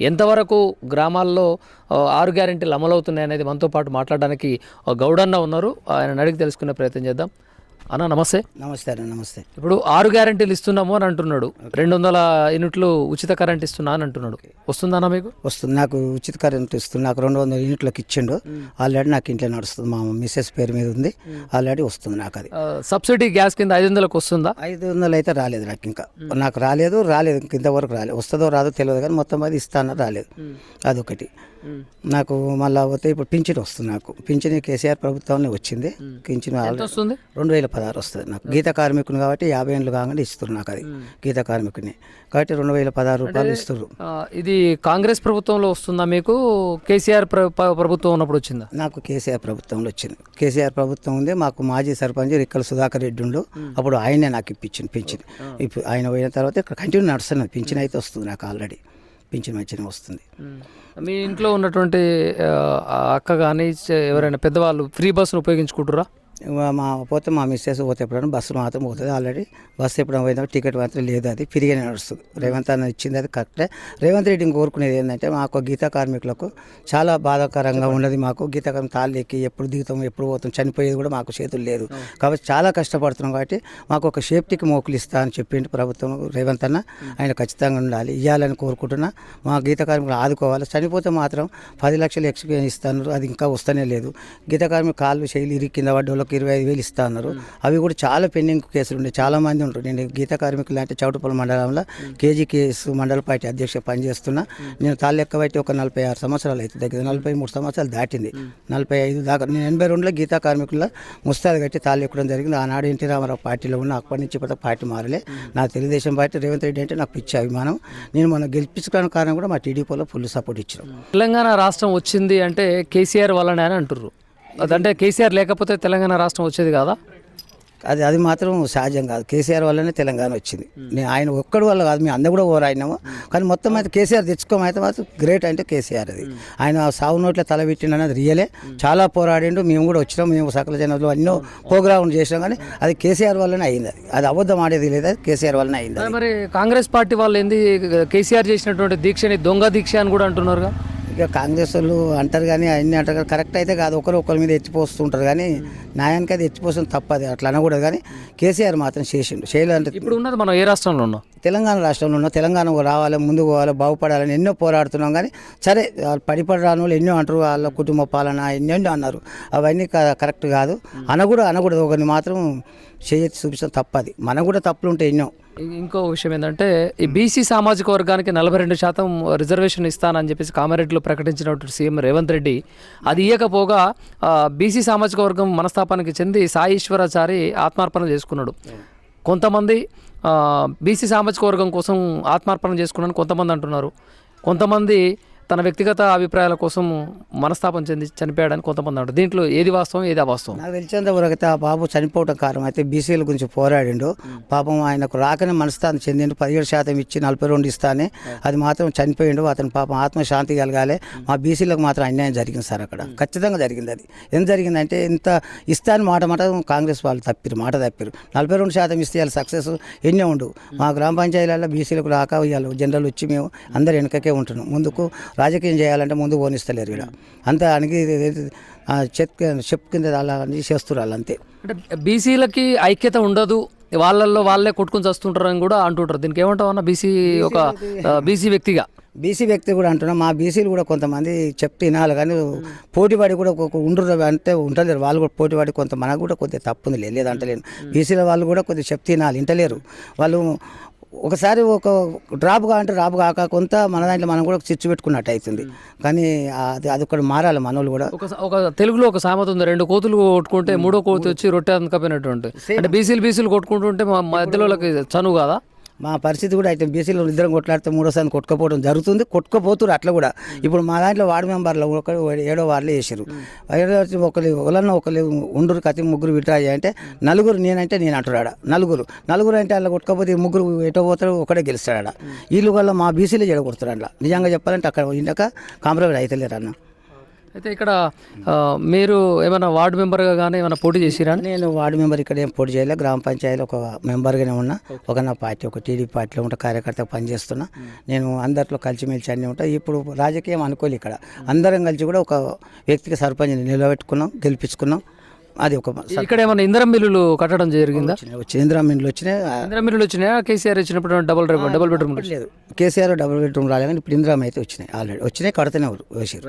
ఎంతవరకు గ్రామాల్లో ఆరు గ్యారెంటీలు అమలవుతున్నాయి అనేది మనతో పాటు మాట్లాడడానికి గౌడన్న ఉన్నారు. ఆయన అడిగి తెలుసుకునే ప్రయత్నం చేద్దాం. అన్న నమస్తే. నమస్తే అన్న నమస్తే. ఇప్పుడు ఆరు గ్యారెంటీలు ఇస్తున్నాము అని అంటున్నాడు. రెండు వందల యూనిట్లు ఉచిత కరెంట్ ఇస్తున్నా అని అంటున్నాడు. వస్తుందన్నా మీకు? వస్తుంది. నాకు ఉచిత కరెంట్ ఇస్తుంది. నాకు రెండు వందల యూనిట్లకు ఇచ్చిండు. ఆల్రెడీ నాకు ఇంట్లో నడుస్తుంది. మా మిస్సెస్ పేరు మీద ఉంది. ఆల్రెడీ వస్తుంది నాకు అది. సబ్సిడీ గ్యాస్ కింద ఐదు వందలకు వస్తుందా? ఐదు వందలు అయితే రాలేదు నాకు ఇంకా. నాకు రాలేదు రాలేదు. ఇంతవరకు రాలేదు. వస్తుందో రాదో తెలియదు కానీ మొత్తం అది ఇస్తానో రాలేదు. అదొకటి. నాకు మళ్ళీ పోతే ఇప్పుడు పింఛన్ వస్తుంది నాకు. పింఛన్ కేసీఆర్ ప్రభుత్వంలో వచ్చింది. పింఛన్ రెండు వేల పదహారు వస్తుంది నాకు. గీత కార్మికుని కాబట్టి యాభై ఏళ్ళు కాగానే ఇస్తున్నారు నాకు అది. గీత కార్మికుని. కాబట్టి రెండు వేల పదహారు రూపాయలు ఇస్తున్నారు ఇది కాంగ్రెస్ ప్రభుత్వంలో వస్తుందా మీకు? కేసీఆర్ ప్ర- ప్ర- ప్రభుత్వం ఉన్నప్పుడు వచ్చిందా? నాకు కేసీఆర్ ప్రభుత్వంలో వచ్చింది. కేసీఆర్ ప్రభుత్వం ఉంది. మాకు మాజీ సర్పంచ్ రిక్కల సుధాకర్ రెడ్డి ఉండు. అప్పుడు ఆయనే నాకు ఇప్పించింది పింఛన్ ఇప్పుడు ఆయన పోయిన తర్వాత ఇక్కడ కంటిన్యూ నడుస్తున్నది. పింఛన్ అయితే వస్తుంది నాకు ఆల్రెడీ. పింఛన్ మంచిగా వస్తుంది. మీ ఇంట్లో ఉన్నటువంటి అక్క కానీ ఎవరైనా పెద్దవాళ్ళు ఫ్రీ బస్సును ఉపయోగించుకుంటారా మా- పోతే మా మిస్సెస్ పోతే ఎప్పుడైనా బస్సు మాత్రం పోతుంది. ఆల్రెడీ బస్సు ఎప్పుడైనా పోయినా టికెట్ మాత్రం లేదు అది. ఫ్రీగానే నడుస్తుంది. రేవంత్ అన్న ఇచ్చింది అది కరెక్టే రేవంత్ రెడ్డిని కోరుకునేది ఏంటంటే మాకు గీతా కార్మికులకు చాలా బాధాకరంగా ఉన్నది మాకు. గీతా కార్మిక తాళ్ళు ఎక్కి ఎప్పుడు దిగుతాం ఎప్పుడు పోతాం చనిపోయేది కూడా మాకు చేతులు లేదు. కాబట్టి చాలా కష్టపడుతున్నాం కాబట్టి మాకు ఒక సేఫ్టీకి మోకులు ఇస్తా అని చెప్పిండు ప్రభుత్వం రేవంత్ అన్న. ఆయన ఖచ్చితంగా ఉండాలి. ఇవ్వాలని కోరుకుంటున్నా. మా గీత కార్మికులు ఆదుకోవాలి. చనిపోతే మాత్రం పది లక్షలు ఎక్స్పీ ఇస్తాను. అది ఇంకా వస్తూనే లేదు. గీత కార్మిక కాళ్ళు శైలి ఇరి కింద పడ్డ వాళ్ళకి ఇరవై ఐదు వేలు ఇస్తా అన్నారు. అవి కూడా చాలా పెండింగ్ కేసులు ఉండే చాలా మంది ఉంటారు. నేను గీత కార్మికులు అంటే చౌటుపల్లి మండలంలో కేజీ కేసు మండల పార్టీ అధ్యక్ష పనిచేస్తున్నా. నేను తాళ్ళు లెక్క బట్టి ఒక నలభై ఆరు సంవత్సరాలు అవుతుంది. దగ్గర నలభై మూడు సంవత్సరాలు దాటింది. నలభై ఐదు దాకా నేను ఎనభై రెండులో గీతా కార్మికుల ముస్తాదు కట్టి తాళ్ళు ఎక్కడం జరిగింది. ఆనాడు ఎన్టీ రామారావు పార్టీలో ఉన్న అప్పటి నుంచి ఇప్పుడు పార్టీ మారలే. నా తెలుగుదేశం పార్టీ రేవంత్ రెడ్డి అంటే నాకు పిచ్చి అభిమానం. నేను మొన్న గెలిపించుకోవడానికి కారణం కూడా మా టీడీపీలో ఫుల్ సపోర్ట్ ఇచ్చాను. తెలంగాణ రాష్ట్రం వచ్చింది అంటే కేసీఆర్ వల్లనే అని అంటుర్రు. అదంటే కేసీఆర్ లేకపోతే తెలంగాణ రాష్ట్రం వచ్చేది కాదా? అది అది మాత్రం సహజం కాదు. కేసీఆర్ వల్లనే తెలంగాణ వచ్చింది. నేను ఆయన ఒక్కడి వల్ల కాదు మేము అందరూ కూడా ఓరాయినాము కానీ మొత్తం అయితే కేసీఆర్ తెచ్చుకోమైతే మాత్రం గ్రేట్ అంటే కేసీఆర్ అది. ఆయన సాగు నోట్ల తల పెట్టిండు అనేది రియలే. చాలా పోరాడిండు. మేము కూడా వచ్చినాం. మేము సకల జనంలో ఎన్నో ప్రోగ్రాములు చేసినాం కానీ అది కేసీఆర్ వల్లనే అయింది అది. అది అబద్ధం ఆడేది లేదు. కేసీఆర్ వల్లనే అయింది. మరి కాంగ్రెస్ పార్టీ వాళ్ళు ఏంది? కేసీఆర్ చేసినటువంటి దీక్షని దొంగ దీక్ష అని కూడా అంటున్నారుగా. ఇక కాంగ్రెస్ వాళ్ళు అంటారు కానీ అన్ని అంటారు కానీ కరెక్ట్ అయితే కాదు. ఒకరు ఒకరి మీద ఎత్తిపోస్తుంటారు కానీ న్యాయానికి అది ఎత్తిపోస్తుంది తప్పది. అట్లా అనకూడదు కానీ కేసీఆర్ మాత్రం చేసిండు. చేయాలంటే ఇప్పుడు ఉన్నది మనం ఏ రాష్ట్రంలో ఉన్నాం? తెలంగాణ రాష్ట్రంలో ఉన్న తెలంగాణ రావాలి ముందుకు పోవాలి బాగుపడాలని ఎన్నో పోరాడుతున్నాం. కానీ సరే వాళ్ళు పడిపడి రాని వాళ్ళు ఎన్నో అంటారు వాళ్ళ కుటుంబ పాలన ఎన్నెన్నో అన్నారు. అవన్నీ క- కరెక్ట్ కాదు. అనకూడదు అనకూడదు. ఒకరిని మాత్రం చేయెత్తి చూపించడం తప్పది. మనకు కూడా తప్పులు ఉంటాయి ఎన్నో. ఇంకో విషయం ఏంటంటే ఈ బీసీ సామాజిక వర్గానికి నలభై రెండు శాతం రిజర్వేషన్ ఇస్తానని చెప్పేసి కామారెడ్డిలో ప్రకటించినటువంటి సీఎం రేవంత్ రెడ్డి అది ఇవ్వకపోగా బీసీ సామాజిక వర్గం మనస్తాపానికి చెంది సాయి ఈశ్వరాచారి ఆత్మార్పణ చేసుకున్నాడు. కొంతమంది బీసీ సామాజిక వర్గం కోసం ఆత్మార్పణ చేసుకున్నాను కొంతమంది అంటున్నారు. కొంతమంది తన వ్యక్తిగత అభిప్రాయాల కోసం మనస్తాపం చెంది చనిపోయాడని కొంతమంది అంటారు. దీంట్లో ఏది వాస్తవం ఏది అవాస్తవం? నాకు తెలిసినంత వరకు అయితే ఆ బాబు చనిపోవటం కారణం అయితే బీసీల గురించి పోరాడిండు. పాపం ఆయనకు రాకనే మనస్థానం చెందిండు. పదిహేడు శాతం ఇచ్చి నలభై రెండు ఇస్తానే అది మాత్రం చనిపోయిండు. అతని పాపం ఆత్మశాంతి కలగాలి. మా బీసీలకు మాత్రం అన్యాయం జరిగింది సార్ అక్కడ. ఖచ్చితంగా జరిగింది అది. ఎంత జరిగిందంటే ఇంత ఇస్తాను మాట మాట కాంగ్రెస్ వాళ్ళు తప్పిరు మాట తప్పిరు. నలభై రెండు శాతం ఇస్తే వాళ్ళు సక్సెస్ ఎన్నో ఉండు. మా గ్రామ పంచాయతీలలో బీసీలకు రాక ఇవాళ జనరల్ వచ్చి మేము అందరు వెనకకే ఉంటున్నాం. ముందుకు రాజకీయం చేయాలంటే ముందు పోనిస్తలేరు ఇక్కడ అంతా అణిగి చెప్ చెప్ కింద అలా అన్ని చేస్తున్నారు వాళ్ళు అంతే. అంటే బీసీలకి ఐక్యత ఉండదు. వాళ్ళల్లో వాళ్ళే కొట్టుకుని వస్తుంటారు అని కూడా అంటుంటారు. దీనికి ఏమంటావు అన్న బీసీ ఒక బీసీ వ్యక్తిగా? బీసీ వ్యక్తి కూడా అంటున్నాం. మా బీసీలు కూడా కొంతమంది చెప్తే వినాలి కానీ పోటీపడి కూడా ఉండరు అంటే ఉండలేరు వాళ్ళు కూడా పోటీపడి కొంత మనకు కూడా కొద్దిగా తప్పు ఉంది లేదు అంటలేను బీసీల వాళ్ళు కూడా కొద్దిగా చెప్తే వినాలి. వింటలేరు. వాళ్ళు ఒకసారి ఒక డ్రాప్గా అంటే డ్రాప్ కాక కొంత మన దాంట్లో మనం కూడా చిచ్చు పెట్టుకున్నట్టు అవుతుంది కానీ అది అది ఒకటి మారాలి మనోళ్ళు కూడా. ఒక ఒక తెలుగులో ఒక సామెత ఉంది. రెండు కోతులు కొట్టుకుంటే మూడో కోతి వచ్చి రొట్టె అందుకపోయినటువంటి అంటే బీసీలు బీసీలు కొట్టుకుంటుంటే మా మధ్యలో వాళ్ళకి చనువు కదా? మా పరిస్థితి కూడా అయితే బీసీలో ఇద్దరం కొట్లాడితే మూడోసారి కొట్టుకపోవడం జరుగుతుంది. కొట్టుకపోతున్నారు అట్లా కూడా. ఇప్పుడు మా దాంట్లో వార్డు మెంబర్లు ఒక ఏడో వార్డులు వేసారు ఒకరు ఒకళ్ళన్న ఒకరు ఉండరు కతి ముగ్గురు విడ్రా అంటే నలుగురు నేనంటే నేను అంటున్నాడు? నలుగురు. నలుగురు అంటే అలా కొట్టుకపోతే ముగ్గురు ఎటో పోతారు ఒకడే గెలుస్తాడు? వీళ్ళు వల్ల మా బీసీలో చెడగొడుతారు అట్లా. నిజంగా చెప్పాలంటే అక్కడ ఇందాక కాంప్రమైజ్ అవుతలేరు అన్న అయితే ఇక్కడ మీరు ఏమైనా వార్డు మెంబర్గా కానీ ఏమైనా పోటీ చేసిరా నేను వార్డు మెంబర్ ఇక్కడ ఏం పోటీ చేయలే. గ్రామ పంచాయతీలో ఒక మెంబర్గానే ఉన్నా. ఒక నా పార్టీ ఒక టీడీపీ పార్టీలో ఉంటా కార్యకర్తగా పనిచేస్తున్నా. నేను అందరిలో కలిసిమెలిసి అన్నీ ఉంటా. ఇప్పుడు రాజకీయం అనుకోలే ఇక్కడ. అందరం కలిసి కూడా ఒక వ్యక్తికి సర్పంచ్ నిలబెట్టుకున్నాం గెలిపించుకున్నాం. అది ఒక ఇక్కడ ఏమైనా ఇంధనం బిల్లులు కట్టడం జరిగిందా? వచ్చినాయి వచ్చి ఇందిరామిన్లు వచ్చినాయి. ఆ, ఇంధనం బిల్లులు వచ్చినాయా? కేసీఆర్ ఇచ్చినప్పుడు డబుల్ డబుల్ బెడ్రూమ్ లేదు. కేసీఆర్ డబుల్ బెడ్రూమ్ రాలే కానీ ఇప్పుడు ఇందిరామ అయితే వచ్చినాయి ఆల్రెడీ. వచ్చినాయి కడుతూనే వచ్చారు